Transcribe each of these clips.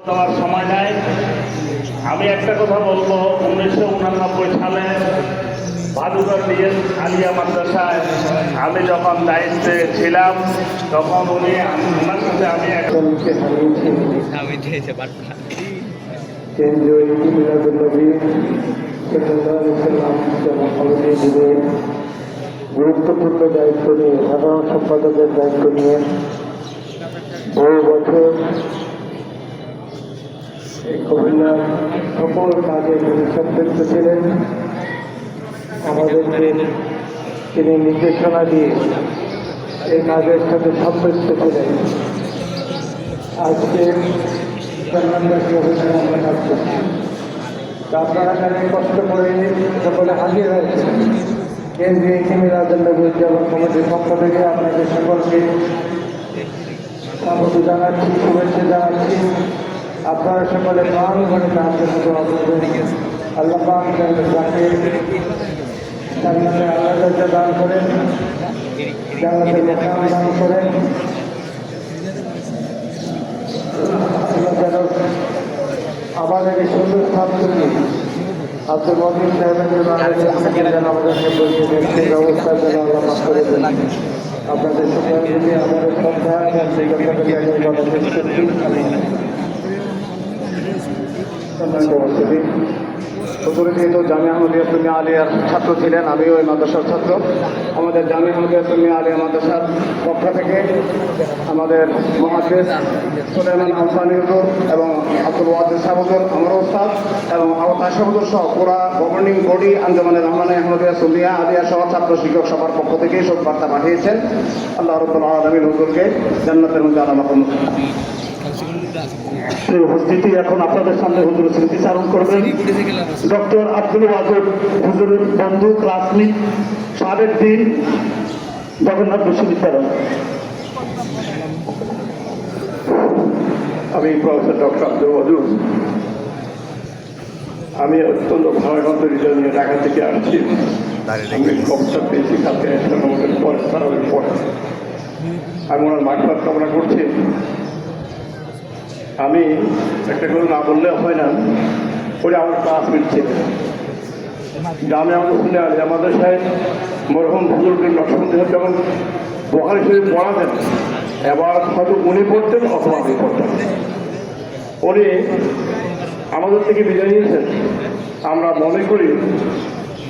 দেওয়ার সময় নাই আমি একটা কথা বলব উনিশশো উনানব্বই সালে ভাদুঘর দিয়ে আলিয়া মাদ্রাসায় আমি যখন দায়িত্বে ছিলাম তখন উনি ওনার সাথে আমি একজনকে কেন্দ্রীয় গুরুত্বপূর্ণ দায়িত্ব নিয়ে সাধারণ সম্পাদকের দায়িত্ব নিয়ে কুমিল্লার সকল কাজে তিনি সম্পৃক্ত ছিলেন আমাদেরকে তিনি নির্দেশনা দিয়ে এই কাজের সাথে সম্পৃক্ত ছিলেন আজকে আপনারা জানেন কষ্ট করে সকলে হাজির হয়েছে কেন্দ্রীয় ইতিমির আদল্লবী উদযাপন কমিটির পক্ষ থেকে আপনাদের সকলকে স্বাগত জানাচ্ছি, শুভেচ্ছা জানাচ্ছি। আপনারা সকলে করবেন আল্লাহ পাক যেন তাকে জান্নাতে আল্লাহ করেন মোকাম দান করেন যেন আমাদের এই সুন্দর ছাত্রকে আব্দুল মহিন সাহেবের জন্য আমাদেরকে দেন সেই ব্যবস্থা যেন আল্লাহ মাফ করে দেন। আপনাদের প্রতি আমাদের শ্রদ্ধা এবং সেই কথাকে জানিয়ে কথা শেষ করছি সম্মানিত উপস্থিতি। জামিয়া আহমদিয়া সুমিয়া আলিয়ার ছাত্র ছিলেন আমিও ওই মাদ্রাসার ছাত্র। আমাদের জামিয়া আহমদিয়া সুমিয়া আলিয়া মাদ্রাসার পক্ষ থেকে আমাদের মহাদেশ সুলেমান আহসানি হুজুর এবং আব্দুল ওয়াজিদ সাহেব হুজুর আমার ওস্তাদ এবং আওতাশ হুজুর সহ পুরা গভর্নিং বডি আঞ্জমানের রহমানে আহমদিয়া সুমিয়া আলিয়া সহ ছাত্র শিক্ষক সবার পক্ষ থেকে শোক বার্তা পাঠিয়েছেন। আল্লাহ রব্বুল আলমিন হুজুরকে জান্নাতের মধ্যে আলামা সেই উপস্থিতি এখন আপনাদের সামনে হুজুর স্মৃতিচারণ করবেন ডক্টর আব্দুল ওয়াজুদ হুজুরের বন্ধু ক্লাসমেট সাবেক দিন জগন্নাথ বিশ্ববিদ্যালয়। আমি প্রফেসর ডক্টর আব্দুল ওয়াদুদ আমি অত্যন্ত ভারাক্রান্ত হৃদয় নিয়ে ঢাকা থেকে আসছি। আমি খবরটা পেয়েছি কালকে পরে আমি ওনার মাঠপাত কামনা করছি। আমি একটা করে না বললে হয় না। ওরা আমার ক্লাসমেট ছিলেন গ্রামে আমাদের আছি আমাদের সাহেব মরহম বুজুর্গ লক্ষ্মণ দেহ যখন বোহারি শরীফ পড়াতেন, এবার হয়তো উনি পড়তেন অথবা আমি পড়তাম। উনি আমাদের থেকে বিদায় নিয়েছেন। আমরা মনে করি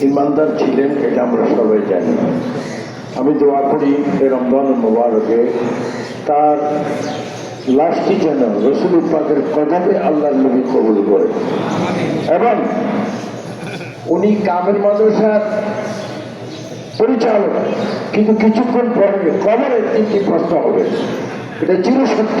ইমানদার ছিলেন এটা আমরা সবাই জানি। আমি দোয়া করি রমজান মোবারকে তার লাশটি যেন রসুল পাকের কদমে আল্লাহর নবী কবুল করে। এবং উনি কামের মাদ্রাসার পরিচালক, কিন্তু কিছুক্ষণ পরে কবরে তিনটি প্রশ্ন হবে। এটা চির সত্য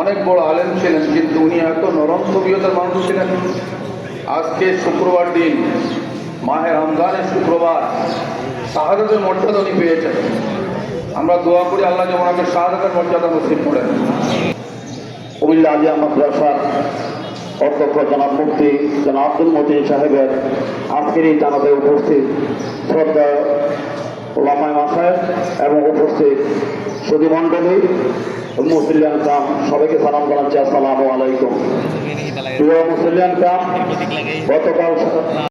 অনেক বড় আলেম ছিলেন, কিন্তু উনি এত নরম তবিয়তের মানুষ ছিলেন। আজকে শুক্রবার দিন, মাহে রমজানের শুক্রবার, শাহাদতের মর্যাদা উনি পেয়েছেন। আমরা দোয়া করি আল্লাহ যেমন আমাকে শাহাদতের মর্যাদা নসিব করেন। কুমিল্লা আলিয়া মাদ্রাসার অধ্যক্ষ জনাব মুফতি জনাব আব্দুল মতিন সাহেবের আজকের এই জানাতে উপস্থিত শ্রদ্ধা ওলামায় মাসায় এবং উপস্থিত সুধীমণ্ডলী মুসলিয়ান কাম, সবাইকে সালাম জানাচ্ছি, আসসালামু আলাইকুম। প্রিয় মুসলিয়ান কাম, গতকাল